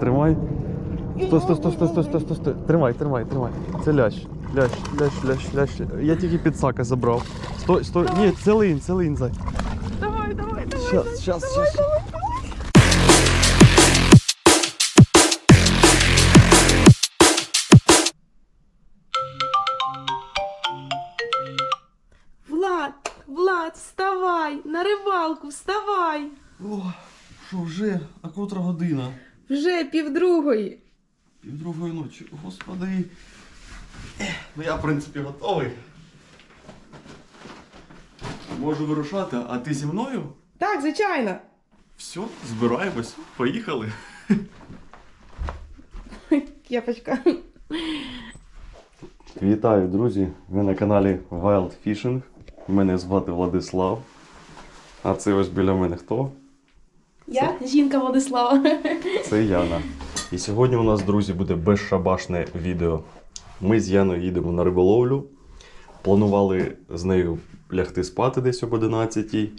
Тримай. Стой, стой, стой, стой, стой, стой, стой, стой. Тримай, тримай, тримай. Це лящ. Лящ, лящ, лящ, лящ. Я тільки підсака забрав. Стой, стой. Ні, це линь, це линь, зай. Давай, давай, давай. Щас, щас, щас. Влад, Влад, вставай! На рибалку, вставай! О, що вже? А котра година? Вже півдругої. Півдругої ночі. Господи. Ну я, в принципі, готовий. Можу вирушати, а ти зі мною? Так, звичайно. Все, збираємось, поїхали. Кепочка. Вітаю, друзі! Ви на каналі Wild Fishing. Мене звати Владислав. А це ось біля мене хто? Я жінка Владислава. Це Яна. І сьогодні у нас, друзі, буде безшабашне відео. Ми з Яною їдемо на риболовлю. Планували з нею лягти спати десь об 11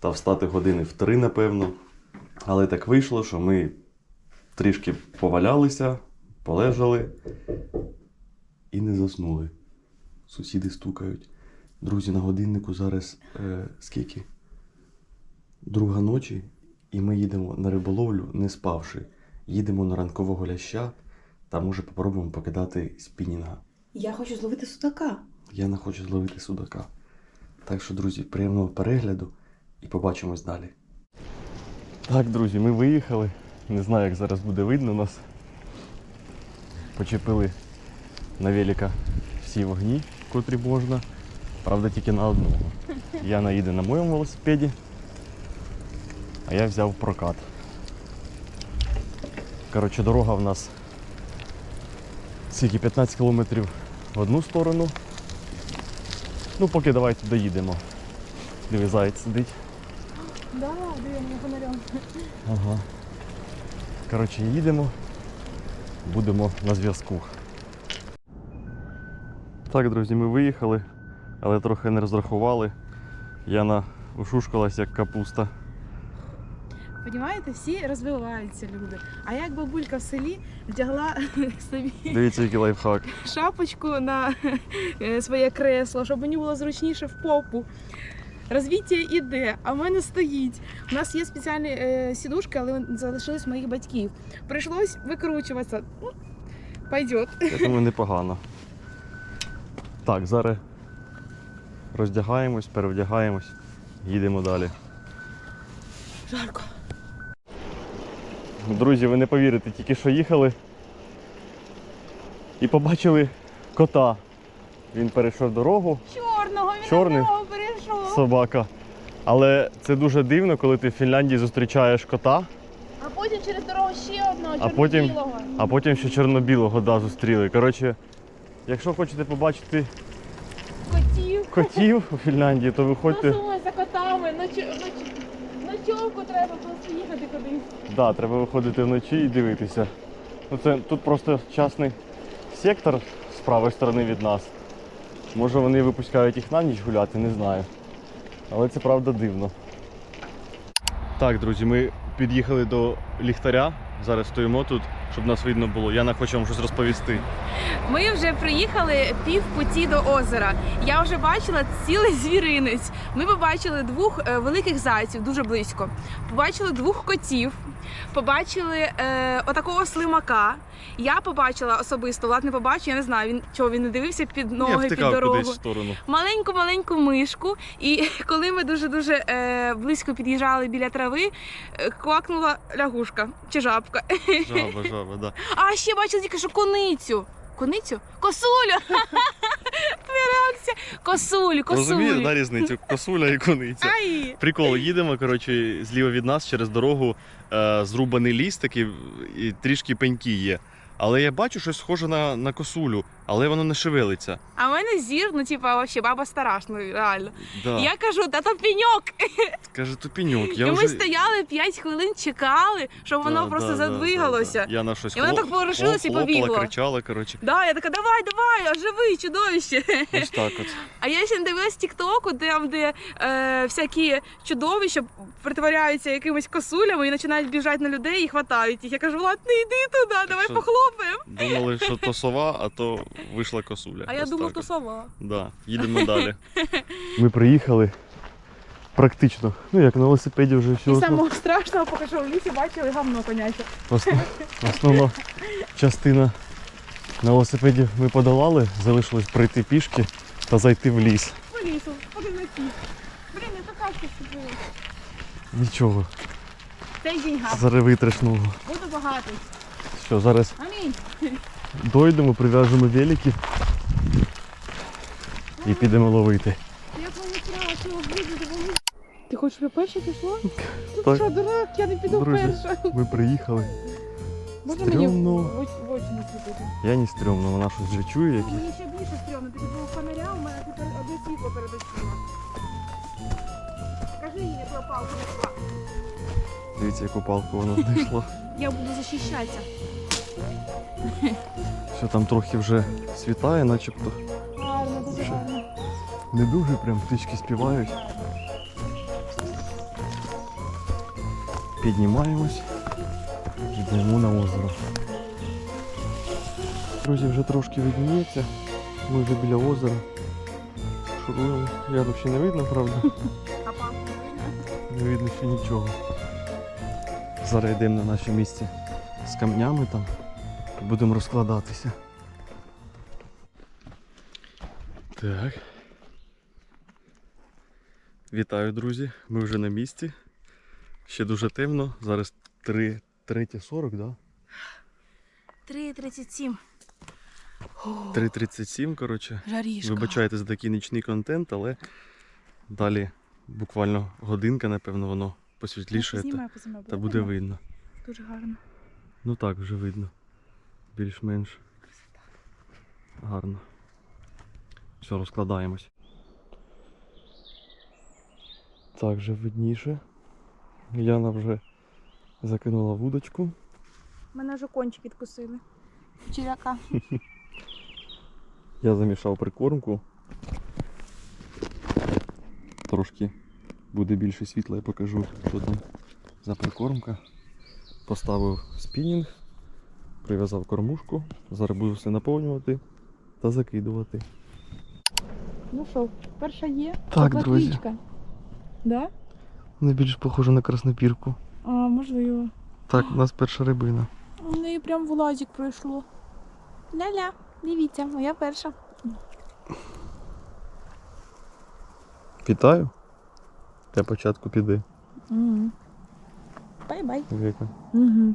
та встати години в 3, напевно. Але так вийшло, що ми трішки повалялися, полежали і не заснули. Сусіди стукають. Друзі, на годиннику зараз е, скільки? Друга ночі, і ми їдемо на риболовлю, не спавши. Їдемо на ранкового ляща та може попробуємо покидати спінінга. Я хочу зловити судака. Я не хочу зловити судака. Так що, друзі, приємного перегляду і побачимось далі. Так, друзі, ми виїхали. Не знаю, як зараз буде видно нас. Почепили на велика всі вогні, котрі можна. Правда, тільки на одного. Яна їде на моєму велосипеді, а я взяв прокат. Коротше, дорога в нас скільки 15 кілометрів в одну сторону. Ну, поки давайте доїдемо. Диви, заяць сидить. Да, дивимо фонарем. Ага. Коротше, їдемо. Будемо на зв'язку. Так, друзі, ми виїхали, але трохи не розрахували. Яна ушушкалась як капуста. Понімаєте, всі розвиваються люди. А як бабулька в селі вдягла собі Дивіться, який лайфхак. шапочку на е, своє кресло, щоб мені було зручніше в попу. Розвіття іде, а в мене стоїть. У нас є спеціальні е, сідушки, але залишились моїх батьків. Прийшлось викручуватися. Ну, пойдет. Я думаю, непогано. Так, зараз роздягаємось, перевдягаємось, їдемо далі. Жарко. Друзі, ви не повірите, тільки що їхали і побачили кота. Він перейшов дорогу, Чорного, він Чорний? одного перейшов. собака. Але це дуже дивно, коли ти в Фінляндії зустрічаєш кота, А потім через дорогу ще одного А потім- чорно-білого. а потім ще чорно-білого да, зустріли. Коротше, якщо хочете побачити Котів. котів у Фінляндії, то виходьте. Насуй за котами. На, чо- на, чо- на треба просто їхати кудись. Да, треба виходити вночі і дивитися. Ну, це, тут просто частний сектор з правої сторони від нас. Може вони випускають їх на ніч гуляти, не знаю. Але це правда дивно. Так, друзі, ми під'їхали до ліхтаря. Зараз стоїмо тут, щоб нас видно було. Яна хоче вам щось розповісти. Ми вже приїхали пів путі до озера. Я вже бачила цілий звіринець. Ми побачили двох е, великих зайців дуже близько. Побачили двох котів, побачили е, отакого слимака. Я побачила особисто, Влад не побачив, я не знаю, він чого він не дивився під ноги, під дорогу. кудись в сторону. Маленьку маленьку мишку, і коли ми дуже дуже е, близько під'їжджали біля трави, е, квакнула лягушка чи жабка. Жаба, жаба, да. А ще бачила тільки що коницю. Коницю? Косулю! Реакція. Косулю, Розумієш, косулю. на різницю? Косуля і кониця. Ай! Прикол, їдемо, коротше, зліва від нас через дорогу е, зрубаний ліс такий і трішки пеньки є. Але я бачу щось схоже на, на косулю. Але воно не шевелиться. А в мене зір, ну типа вообще баба ну реально. Да. Я кажу, та то пеньок. Каже, тупіньок. Я і вже... ми стояли 5 хвилин, чекали, щоб воно Да, просто да, задвигалося. да, да. Я на щось І воно так поворушилося і хлопала, побігло. кричала, коротше. Да, я така, давай, давай, оживи, чудовище. Ось так от. А я ще не дивилась тіктоку, там, де е, всякі чудовища притворяються якимись косулями і починають біжати на людей і хватають їх. Я кажу, Влад, не йди туди, давай похлопаємо. Думали, що то сова, а то вийшла косуля. А я Ось думав, так то от. сова. Да, їдемо далі. Ми приїхали практично. Ну як на велосипеді вже все. І самого страшного, поки що в лісі бачили гамно коняче. Основ... Основна частина на велосипеді ми подолали, залишилось пройти пішки та зайти в ліс. По лісу, один на ті. Блін, я така вступила. Нічого, Цей день гав. зараз витрашного. Буду багатий. Що, зараз Амінь. Дойдемо, прив'яжемо велики і підемо ловити. Я помітила, що буду Ти хочеш, щоб я перша пішла? Ти Так. що, дурак, я не піду Друзі. перша. Ми приїхали. Можна мені в, Стрьомно. в, оч- в очі не світити? Я не стрьомно, вона щось вже чує. А Які... мені ще більше стрьомно, тобі було фонаря, у мене тепер одне світло перед очима. Скажи їй, яку я палку знайшла. Дивіться, яку палку вона знайшла. Я буду захищатися. Все там трохи вже світає, начебто. Гарно, дуже гарно. Не дуже прям птички співають. Піднімаємось, йдемо на озеро. Друзі, вже трошки видніється. Ми вже біля озера. Шуруємо. Яну ще не видно, правда? Не видно? Ще нічого. Зараз йдемо на наше місце з камнями там будемо розкладатися. Так. Вітаю, друзі. Ми вже на місці. Ще дуже темно. Зараз 3, 3.40, да? 3.37. 3.37, коротше. Жарішка. Вибачайте за такий нічний контент, але далі буквально годинка, напевно, воно посвітліше та, та буде видно. Дуже гарно. Ну так, вже видно. Більш-менш. Гарно. Все, розкладаємось. Так, вже видніше. Яна вже закинула вудочку. Мене вже кончик відкусили. Черяка. Я замішав прикормку. Трошки буде більше світла, я покажу, що там за прикормка. Поставив спінінг, прив'язав кормушку. Зараз буду все наповнювати та закидувати. Ну що, перша є? Так, Тепла друзі. Да? Не більш похоже на краснопірку. А, можливо. Так, у нас перша рибина. У неї прям вулазик пройшло. Ля-ля, дивіться, моя перша. Вітаю. Для початку піди. Угу. Бай-бай. Віка. Угу.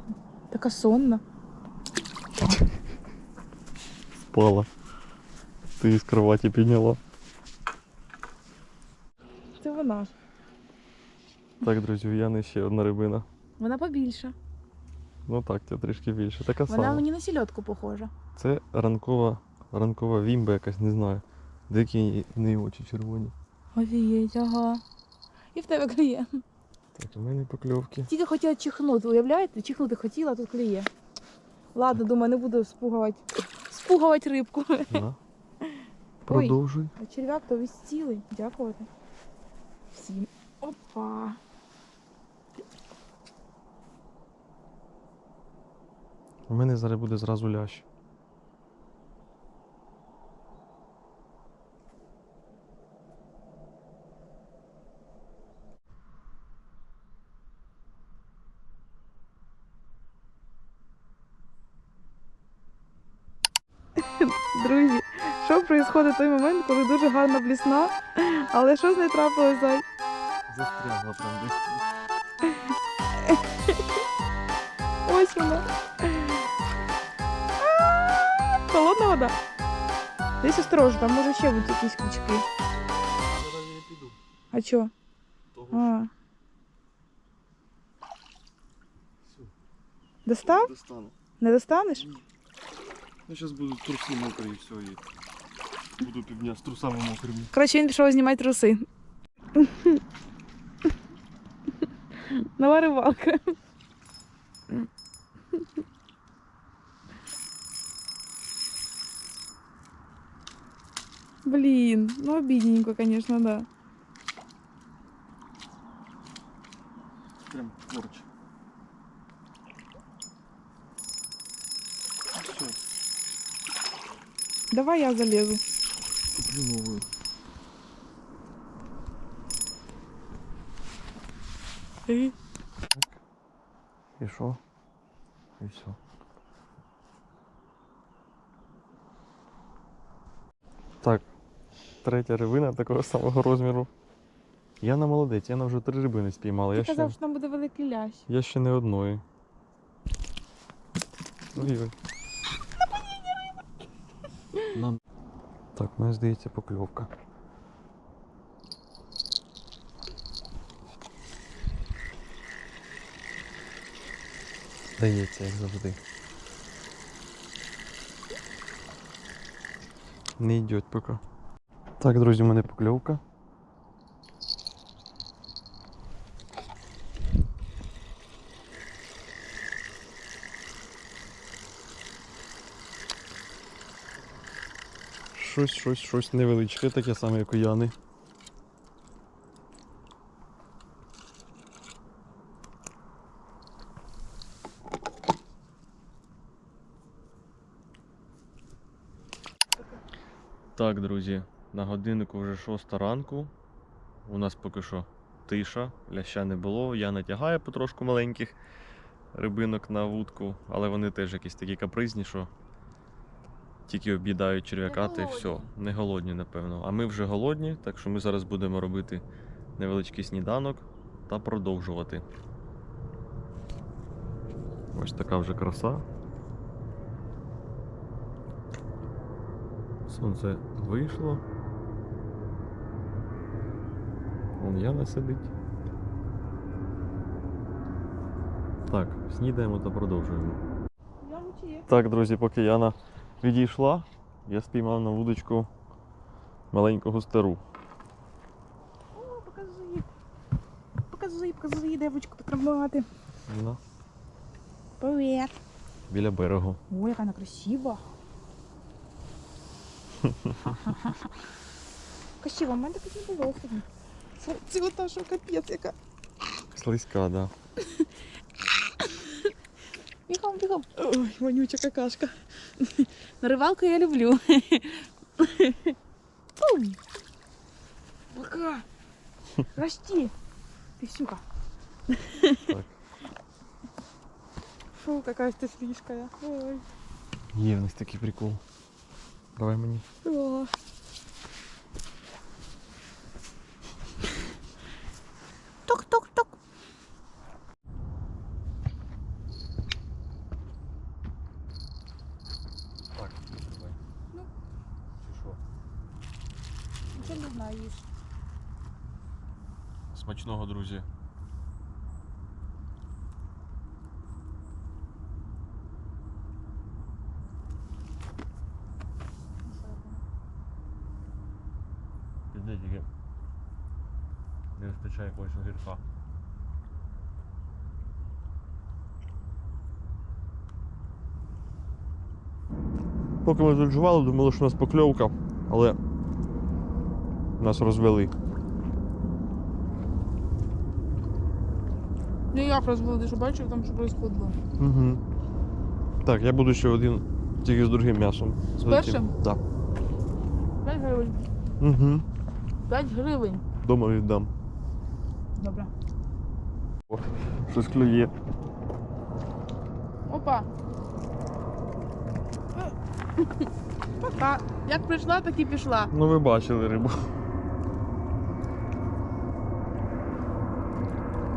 Така сонна. Спала. Ти з кроваті підняла. Це вона. Так, друзі, у Яни ще одна рибина. Вона побільша. Ну так, це трішки більше. Така Вона сама. мені на сільотку похожа. Це ранкова, ранкова вімба якась, не знаю. Деякі в неї очі червоні. Офігеть, ага. І в тебе кліє. Так, у мене покльовки. Тільки хотіла чихнути, уявляєте? Чихнути хотіла, а тут кліє. Ладно, думаю, не буду спугувати. Спугувати рибку. Да. Продовжуй. А черв'як то весь цілий. Дякувати. Всім. Опа. У мене зараз буде зразу лящ. Той момент, коли дуже гарна блісна, але щось не трапилось зай. Застрягла там десь. Ось вона. Холодна вода. Десь осторожно, там може ще будуть якісь крючки. Зараз я піду. А чо? Того А. Достав? достану. Не достанеш? Я зараз буду труси мокрі і все, і буду півдня з трусами мокрими. Коротше, він пішов знімати труси. Нова рибалка. Блін, ну обідненько, конечно, да. Прям корч. Все, Давай я залезу. Куплю новую. Ти? І що? І все. Так, третя рибина такого самого розміру. Яна молодець, Яна вже три рибини спіймала. Ти Я ще, що там буде великий лящ. я ще не одної. Ой-ой. Так, мені здається, покльовка. Здається, як завжди. Не йде поки. Так, друзі, у мене покльовка. Щось, щось, щось невеличке, таке саме, як у Яни. Так, друзі, на годиннику вже 6 ранку. У нас поки що тиша, ляща не було. Я натягаю потрошку маленьких рибинок на вудку, але вони теж якісь такі капризні, що тільки об'їдають черв'яка, та й все. Не голодні, напевно. А ми вже голодні, так що ми зараз будемо робити невеличкий сніданок та продовжувати. Ось така вже краса. Сонце вийшло. Вон Яна сидить. Так, снідаємо та продовжуємо. Так, друзі, поки Яна відійшла, я спіймав на вудочку маленького стеру. О, покажи. Покажи, покажи, девочку покривати. Вона Привіт. біля берегу. Ой, яка вона красива. Красиво, в мене таких не було. Фу, це ота, що капець яка. Слизька, да. Бігом, бігом. Ой, вонюча какашка. На рибалку я люблю. Пока. Расти. Ты сука. Так. Фу, какая ты слишкая. Ой. Є в них такий прикол. Давай мені. О. Нічого. Смачного, друзі. Тільки. Не вистачає якогось огірка. Поки ми тут думали, що у нас покльовка, але нас розвели. Ну як розводиш, що бачив там, що происходило. Угу. Так, я буду ще один тільки з другим м'ясом. З першим? Так. 5 гривень. Угу. 5 гривень. Дома віддам. Добре. О, щось клює. Опа. Пока. Як прийшла, так і пішла. Ну ви бачили рибу.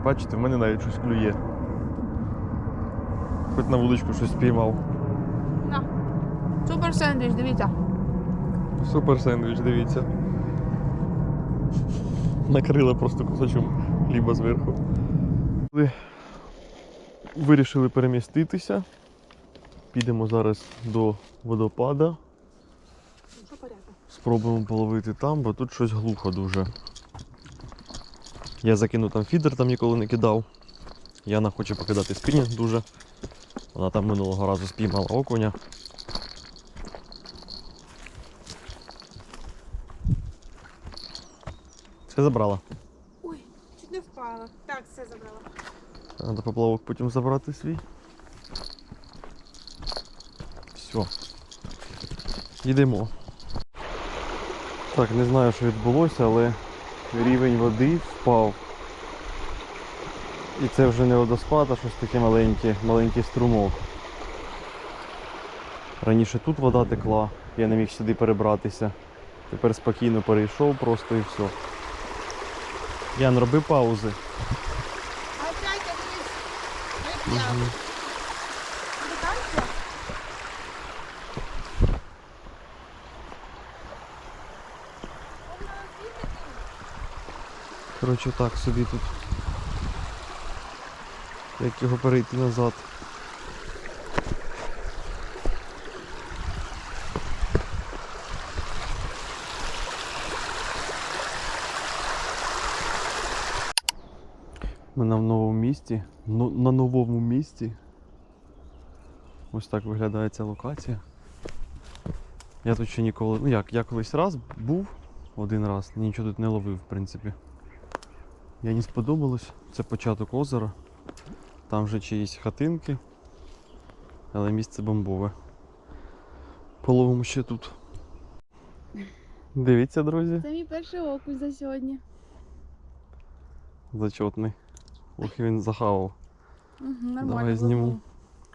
Бачите, в мене навіть щось клює. Хоч на вудочку щось спіймав. На. Супер сендвіч, дивіться. Супер сендвіч, дивіться. Накрила просто кусочком хліба зверху. Ми Вирішили переміститися. підемо зараз до водопада. Спробуємо половити там, бо тут щось глухо дуже. Я закину там фідер, там ніколи не кидав. Яна хоче покидати спінінг дуже. Вона там минулого разу спіймала окуня. Все забрала. Ой, чуть не впала. Так, все забрала. Треба поплавок потім забрати свій. Все. Йдемо. Так, не знаю, що відбулося, але рівень води впав. І це вже не водоспад, а щось таке маленьке, маленький струмок. Раніше тут вода текла, я не міг сюди перебратися. Тепер спокійно перейшов просто і все. Ян, роби паузи. Опять я дивись. Коротше, так собі тут. Як його перейти назад. Ми на новому місці. Ну, на новому місці. Ось так виглядає ця локація. Я тут ще ніколи. Ну як, я колись раз був один раз, нічого тут не ловив, в принципі. Мені сподобалось. Це початок озера. Там вже чиїсь хатинки. Але місце бомбове. Половимо ще тут. Дивіться, друзі, Це мій перший окунь за сьогодні. зачетний. Ох, він захавав. Угу, нормально. Давай зніму.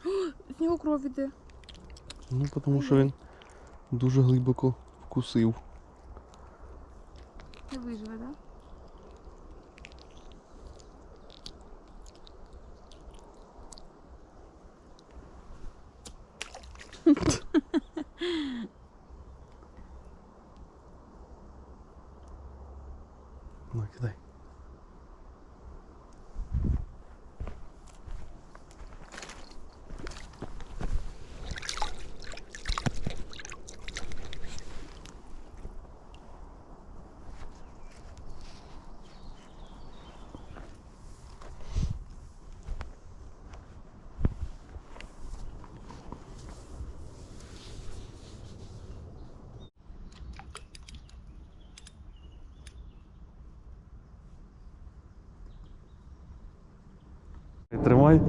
З нього кров іде. Ну, тому що він дуже глибоко вкусив. Не виживе, так? Тримай.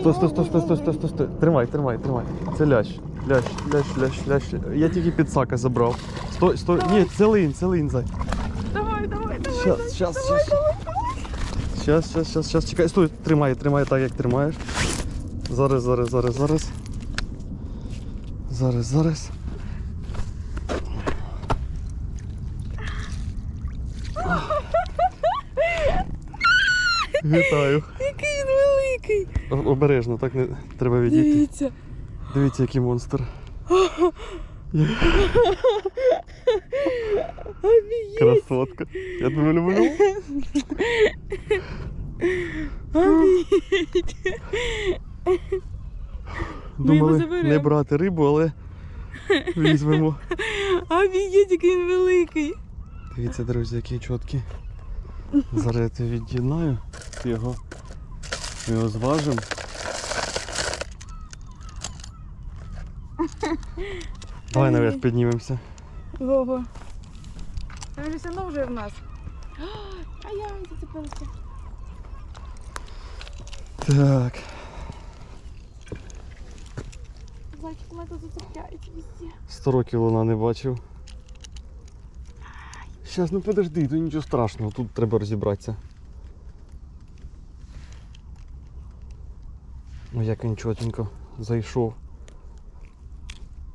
Стой, стой, стой, стой, стой, стой, стой, стой. Тримай, тримай, тримай. Це лящ. Лящ, лящ, лящ, лящ. Я тільки підсака забрав. Стой, стой. Ні, це линь, це линь, зай. Давай, давай, давай. Щас, щас, щас. Щас, щас, щас, щас. Чекай, стой, тримай, тримай так, як тримаєш. Зараз, зараз, зараз, зараз. Зараз, зараз. Вітаю. Який він великий. О- Обережно, так не треба відійти. Дивіться. Дивіться, який монстр. Красотка. Я тебе люблю. Його Думали не брати рибу, але візьмемо. Офігеть, який він великий. Дивіться, друзі, який чіткий. Зараз я від'єднаю його. Ми його зважимо. Давай наверх піднімемося. Вова. Він же все одно вже в нас. А я зацепилася. Так. Зайчик мене тут зацепляється везде. 100 років луна не бачив. Щас, ну подожди, тут нічого страшного, тут треба розібратися. Ну як він чотенько зайшов.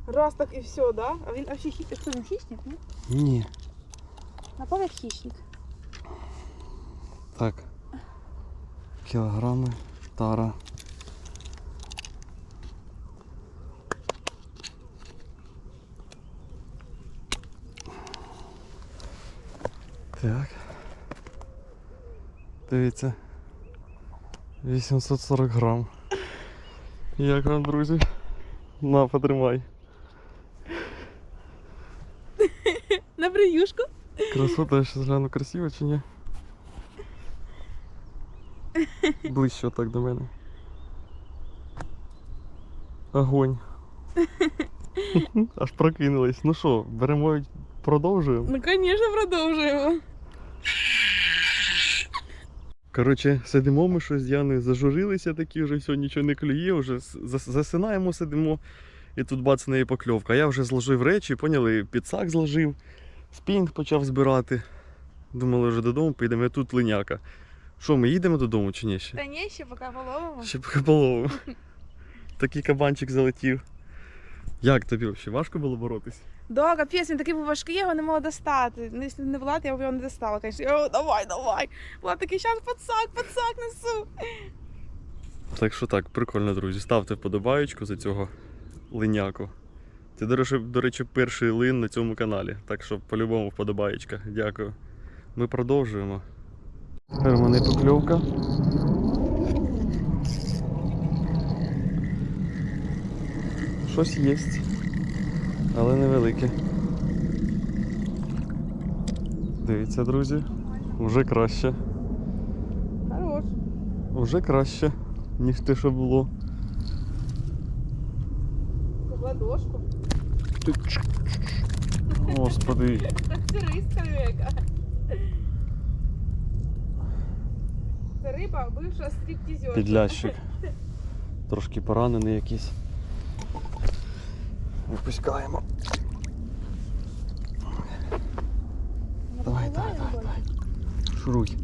Раз так і все, да? А він вообще хі... Що він хищник, ні? Ні. Напав як хищник. Так. Кілограми, тара. Так. Дивіться. 840 грам. Як вам, друзі? На, потримай. На брюшку. Красота, я сейчас гляну, красиво чи ні? Ближче так до мене. Огонь. Аж прокинулись. Ну що, беремо продовжуємо. Ну, звісно, продовжуємо. Коротше, сидимо ми щось з Яною, зажурилися такі, вже все, нічого не клює, вже засинаємо, сидимо. І тут бац, неї покльовка. Я вже зложив речі, поняли, підсак зложив, спінг почав збирати. Думали, вже додому поїдемо, а тут линяка. Що, ми їдемо додому чи ні ще? Та ні, ще поки половимо. Ще поки половимо. Такий кабанчик залетів. Як тобі взагалі? Важко було боротись? Да, капець, він такий був важкий, його не могла достати. Ну, Якщо не Влад, я б його не достала, звісно. «О, давай, давай. Влад такий, щас пацак, пацак несу. Так що так, прикольно, друзі. Ставте вподобаєчку за цього линяку. Це, до речі, до речі, перший лин на цьому каналі. Так що по-любому вподобаєчка. Дякую. Ми продовжуємо. Тепер у мене покльовка. Щось є, але невелике. Дивіться, друзі, вже краще. Хорош. Вже краще, ніж те, що було. Ладошку. Господи. Трактористка яка. Це риба, бивша стріптізерка. Підлящик. Трошки поранений якийсь. Випускаємо. Давай, давай, давай, давай. Шуруй.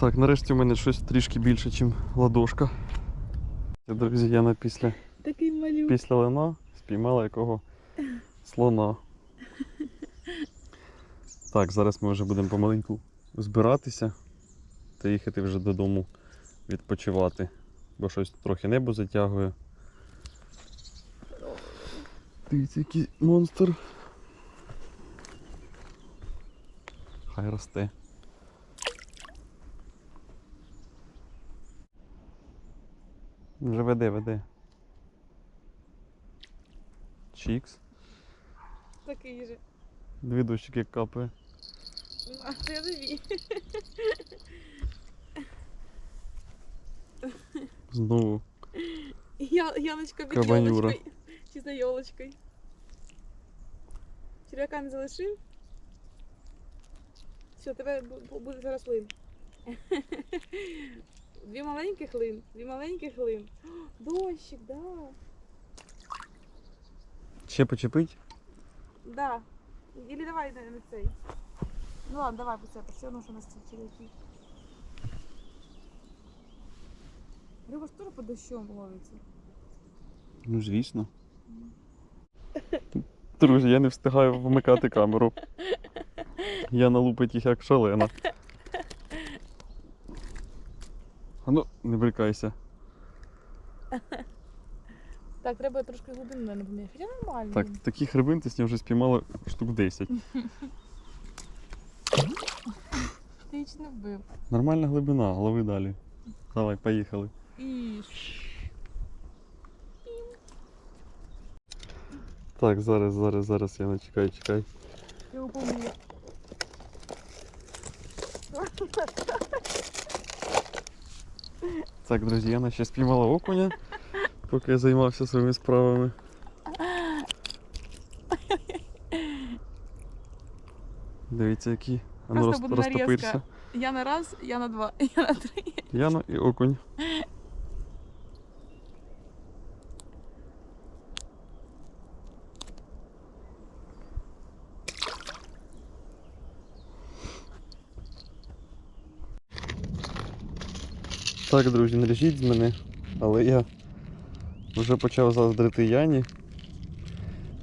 Так, нарешті у мене щось трішки більше, ніж ладошка. Друзі, я на після, Такий малюк. після лина спіймала якого слона. Так, зараз ми вже будемо помаленьку збиратися та їхати вже додому відпочивати, бо щось трохи небо затягує. Дивіться, який монстр. Хай росте. Вже веде, веде. Чікс. Такий же. Дві дощики капає. А це дві. Знову. Я, Яночка під Кабанюра. ёлочкою. Чи за ёлочкою. Черв'яка не залишив? Все, тебе бу- бу- буде зараз лин. Дві маленьких лин, дві маленьких лин. О, Дощик, да. Ще почепить? Да. Или давай на, на цей. Ну ладно, давай по це, все одно, що у нас ці Риба ж теж під дощом ловиться. Ну, звісно. Друзі, я не встигаю вмикати камеру. Я налупить їх як шалена. А ну, не брикайся. Так, треба трошки глибину, наверное, поміняти. Хоча нормально. Так, таких рибин ти сьогодні вже спіймала штук 10. Ти чи не вбив. Нормальна глибина, лови далі. Давай, поїхали. І... Так, зараз, зараз, зараз я не чекай, чекай. Я упомню. Так, друзі, я ще спіймала окуня, поки я займався своїми справами. Дивіться, які. А ну Просто буде нарізка. Я на раз, я на два, я на три. Яна і окунь. Так, друзі, не режіть з мене, але я вже почав заздрити Яні.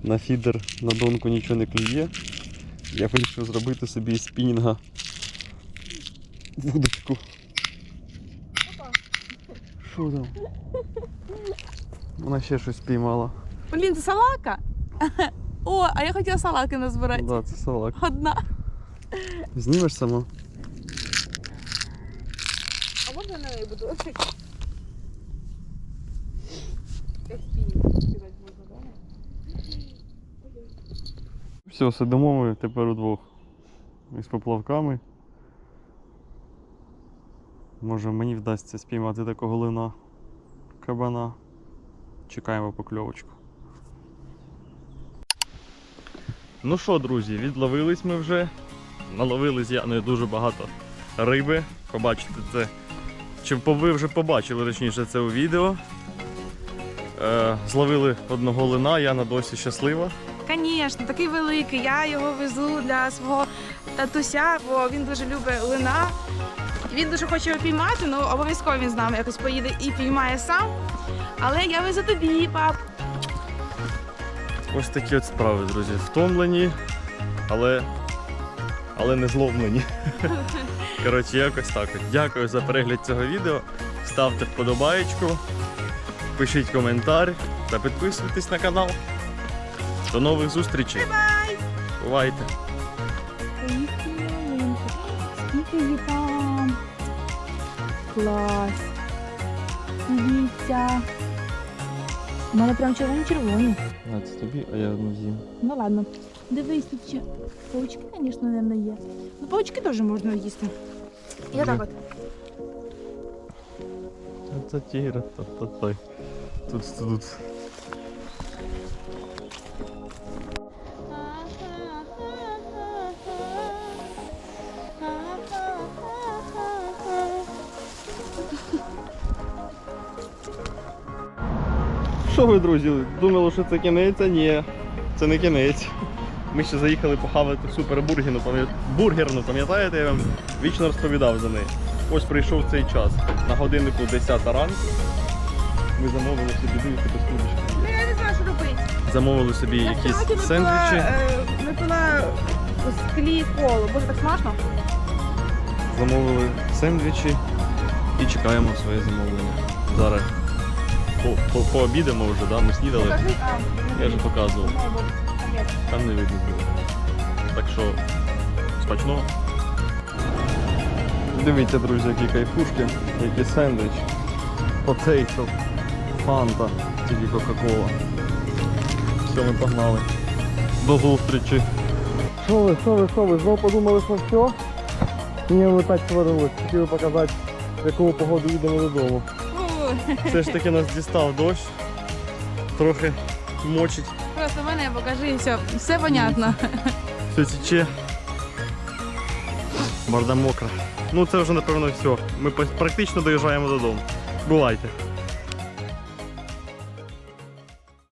На фідер на донку нічого не клює. Я вирішив зробити собі із спінінга вудочку. Що там? Вона ще щось спіймала. Блін, це салака? О, а я хотіла салаки назбирати. Да, це салак. Одна. Знімеш сама? А можна на неї буду? Як спінінг сказати можна, да? Все, сидимо ми тепер удвох. Із поплавками. Може мені вдасться спіймати такого лина кабана. Чекаємо покльовочку. Ну що, друзі, відловились ми вже. Наловили з Яною дуже багато риби. Побачите це. Чи по- ви вже побачили точніше це у відео. Е, зловили одного лина, Яна досі щаслива. Звісно, такий великий. Я його везу для свого татуся, бо він дуже любить лина. Він дуже хоче його піймати, ну обов'язково він з нами якось поїде і піймає сам. Але я везу тобі, пап. Ось такі от справи, друзі. Втомлені, але, але не зловлені. Коротше, якось так. Дякую за перегляд цього відео. Ставте вподобаєчку, пишіть коментар та підписуйтесь на канал. До нових зустрічей. Бувайте! Скільки її там? Клас. Дивіться. У мене прям червоні-червоні. А це тобі, а я одну з'їм. Ну ладно. Дивись, тут ще паучки, звісно, не є. Ну, паучки теж можна їсти. Я так от. Це тігра, та-та-та. Тут, тут. Що ви, друзі, думали, що це кінець? А ні, це не кінець. Ми ще заїхали похавати супербургерну, бургерну, пам'ятаєте, я вам вічно розповідав за неї. Ось прийшов цей час. На годиннику 10 ранку. Ми замовили собі дивіться без книжки. Ну, я не знаю, що робити. Замовили собі Я якісь сьогодні випила, сендвічі. е, Випила з склі коло. Боже, так смачно. Замовили сендвічі і чекаємо своє замовлення. Зараз по, по, пообідамо вже, да? ми снідали. Я вже показував. Капець. Там не видно буде. Так що смачного. Дивіться, друзі, які кайфушки, які сендвіч, потейто, фанта, тільки Кока-Кола. Все, ми погнали. До зустрічі. Що ви, що ви, що ви, знову подумали, що все? Ні, ми так сварились. Хотіли показати, в яку погоду їдемо додому. Все ж таки нас дістав дощ. Трохи мочить. Просто мене покажи, все, все понятно. Все тече. Борда мокра. Ну це вже напевно все. Ми практично доїжджаємо додому. Бувайте.